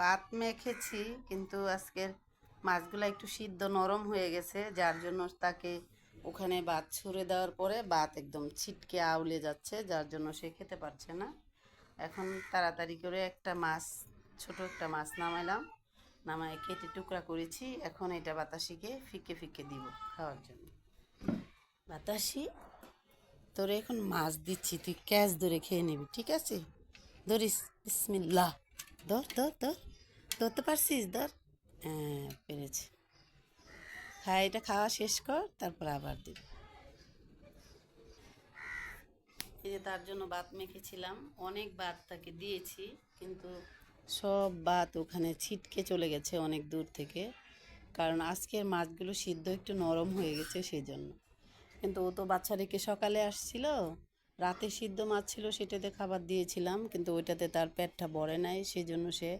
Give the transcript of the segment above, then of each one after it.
ভাত মেখেছি, কিন্তু আজকের মাছগুলো একটু সিদ্ধ নরম হয়ে গেছে, যার জন্য তাকে ওখানে ভাত ছুঁড়ে দেওয়ার পরে ভাত একদম ছিটকে আউলে যাচ্ছে, যার জন্য সে খেতে পারছে না। এখন তাড়াতাড়ি করে একটা মাছ, ছোট একটা মাছ নামাইলাম, নামায় কেটে টুকরা করেছি, এখন এটা বাতাসিকে ফিকে ফিকে দিব খাওয়ার জন্য। বাতাসি, তোরে এখন মাছ দিচ্ছি, তুই ক্যাচ ধরে খেয়ে নিবি, ঠিক আছে? ধরিস, বিসমিল্লাহ। ধর ধর ধর। ধরতে পারছিস? ধর। হ্যাঁ পেরেছি। হ্যাঁ এটা খাওয়া শেষ কর, তারপর আবার দিবি। এই যে তার জন্য ভাত মেখেছিলাম, অনেক ভাত তাকে দিয়েছি, কিন্তু সব ভাত ওখানে ছিটকে চলে গেছে অনেক দূর থেকে। কারণ আজকের মাছগুলো সিদ্ধ একটু নরম হয়ে গেছে সেই জন্য কিন্তু ও তো বাচ্চা রেখে সকালে আসছিল। রাতে সিদ্ধ মাছ ছিল সেটাতে খাবার দিয়েছিলাম, কিন্তু ওইটাতে তার পেটটা ভরে নাই সেই জন্য সে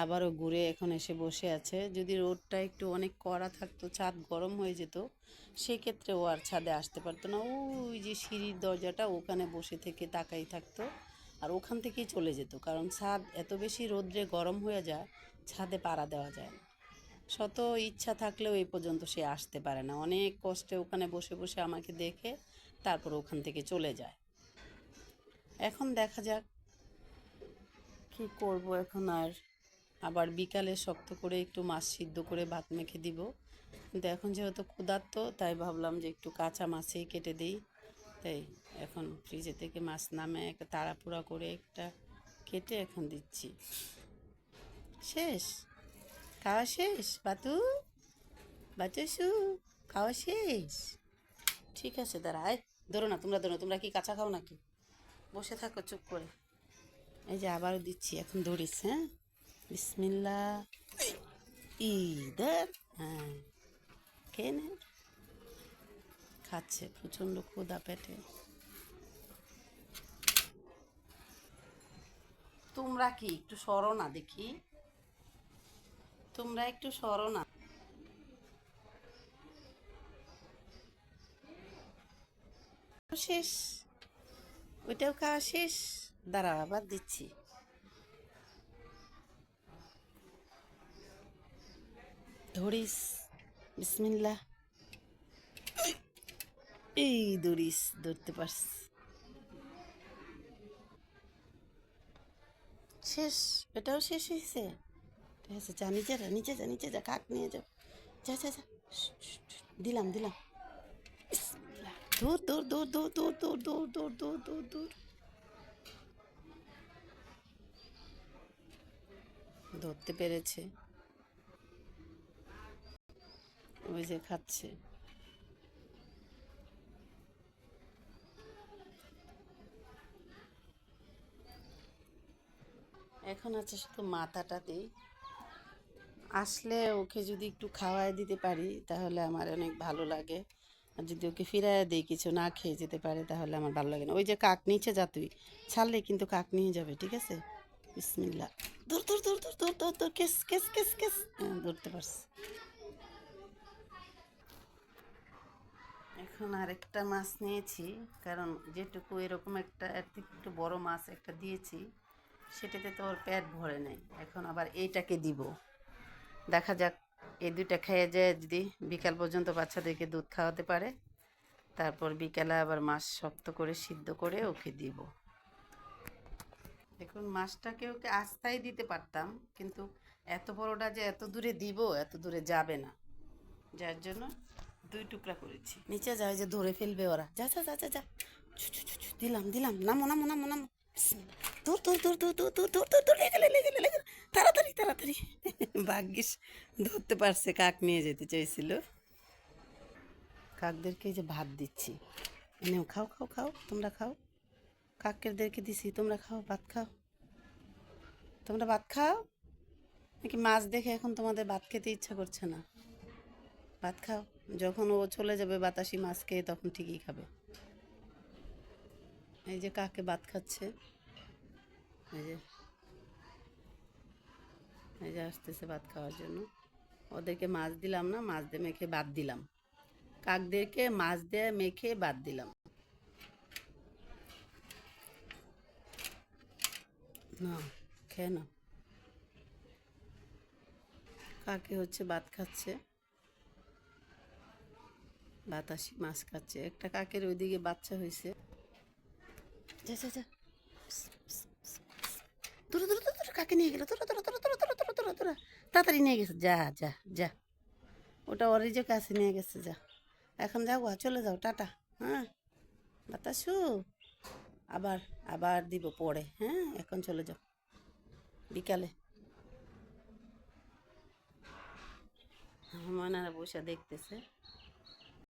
আবারও ঘুরে এখন এসে বসে আছে। যদি রোদটা একটু অনেক কড়া থাকতো, ছাদ গরম হয়ে যেত, সেক্ষেত্রে ও আর ছাদে আসতে পারতো না। ওই যে সিঁড়ির দরজাটা ওখানে বসে থেকে তাকাই থাকতো আর ওখান থেকেই চলে যেত, কারণ ছাদ এত বেশি রোদ্রে গরম হয়ে যায়, ছাদে পাড়া দেওয়া যায় না। শত ইচ্ছা থাকলেও এই পর্যন্ত সে আসতে পারে না। অনেক কষ্টে ওখানে বসে বসে আমাকে দেখে তারপর ওখান থেকে চলে যায়। এখন দেখা যাক কি করব এখন আর। আবার বিকালে শক্ত করে একটু মাছ সিদ্ধ করে ভাত মেখে দিব। কিন্তু এখন যেহেতু ক্ষুধার্ত, তাই ভাবলাম যে একটু কাঁচা মাছেই কেটে দিই। তাই এখন ফ্রিজে থেকে মাছ নামে একটা তাড়াপুড়া করে একটা কেটে এখন দিচ্ছি। শেষ? খাওয়া শেষ? বাতু? বাতুসু খাওয়া শেষ? ঠিক আছে, দাঁড়া আয় ধরো না, তোমরা ধরো, তোমরা কি কাঁচা খাও নাকি? বসে থাকো, চুপ করে। এই যে আবারও দিচ্ছি এখন দৌড়িস হ্যাঁ? বিসমিল্লা। ইদার হ্যাঁ। খেয়ে নে। খাচ্ছে প্রচণ্ড ক্ষুদা পেটে। তোমরা কি একটু সরো না দেখি? তোমরা একটু সরো না। শেষ। ওইটাও খাওয়া শেষ। দাঁড়া আবার দিচ্ছি। ধরিস বিসমিল্লা এই ধরিস, ধরতে পারস। শেষ, এটাও শেষ হয়েছে। ঠিক আছে, যা নিচে যা নিচে যা নিচে যা কাক নিয়ে যাও। যা যা যা। দিলাম দিলাম। দূর দূর দূর দূর দূর দূর দূর দূর দূর দূর দূর ধরতে পেরেছে ওই যে খাচ্ছে এখন আছে শুধু মাথাটা দিই আসলে ওকে যদি একটু খাওয়ায় দিতে পারি তাহলে আমার অনেক ভালো লাগে আর যদি ওকে ফিরায় দিই কিছু না খেয়ে যেতে পারে তাহলে আমার ভালো লাগে না। ওই যে কাক নিচে যা তুই ছাড়লে কিন্তু কাক নিয়ে যাবে ঠিক আছে? বিসমিল্লা দূর দূর দূর দূর দূর দূর দূর কেস কেস কেস কেস। হ্যাঁ, ধরতে পারছি। এখন আরেকটা মাছ নিয়েছি কারণ যেটুকু এরকম একটা একটু বড় মাছ একটা দিয়েছি সেটাতে তো ওর পেট ভরে নাই। এখন আবার এইটাকে দিব। দেখা যাক এই দুইটা খেয়ে যায় যদি বিকাল পর্যন্ত বাচ্চাদেরকে দুধ খাওয়াতে পারে তারপর বিকালে আবার মাছ শক্ত করে সিদ্ধ করে ওকে দিব দেখুন মাছটাকে ওকে আস্তায় দিতে পারতাম কিন্তু এত বড়টা যে এত দূরে দিব এত দূরে যাবে না যার জন্য দুই টুকরা করেছি নিচে যায় যে ধরে ফেলবে ওরা যা যা যা যা যা দিলাম দিলাম নামো নামো নামো নামো। দূর দূর দূর দূর দূর দূর দূর দূর দূর লেগে লেগে লেগে তাড়াতাড়ি তাড়াতাড়ি ভাগ্যিস ধরতে পারছে, কাক নিয়ে যেতে চাইছিল। কাকদেরকে যে ভাত দিচ্ছি। নেও, খাও খাও খাও, তোমরা খাও। কাকেরদেরকে দিছি, তোমরা খাও, ভাত খাও। তোমরা ভাত খাও? নাকি মাছ দেখে এখন তোমাদের ভাত খেতে ইচ্ছা করছে না? ভাত খাও। যখন ও চলে যাবে বাতাসি মাছ খেয়ে তখন ঠিকই খাবে। এই যে কাকে ভাত খাচ্ছে? এই যে এই যে আসতেছে ভাত খাওয়ার জন্য। ওদেরকে মাছ দিলাম না, মাছ দিয়ে মেখে বাদ দিলাম। কাকদেরকে মাছ দিয়ে মেখে বাদ দিলাম। না, খেয়ে না কাকে হচ্ছে ভাত খাচ্ছে? বাতাসি মাছ খাচ্ছে। একটা কাকের ওইদিকে বাচ্চা হয়েছে কাকে নিয়ে গেল? তোরা তোরা তাড়াতাড়ি নিয়ে গেছে, যা যা যা। ওটা ওর যে কাছে নিয়ে গেছে, যা। এখন যাও চলে যাও, টাটা হ্যাঁ? বাতাসু। আবার আবার দিব পরে হ্যাঁ? এখন চলে যাও, বিকালে। মনারা বসে দেখতেছে।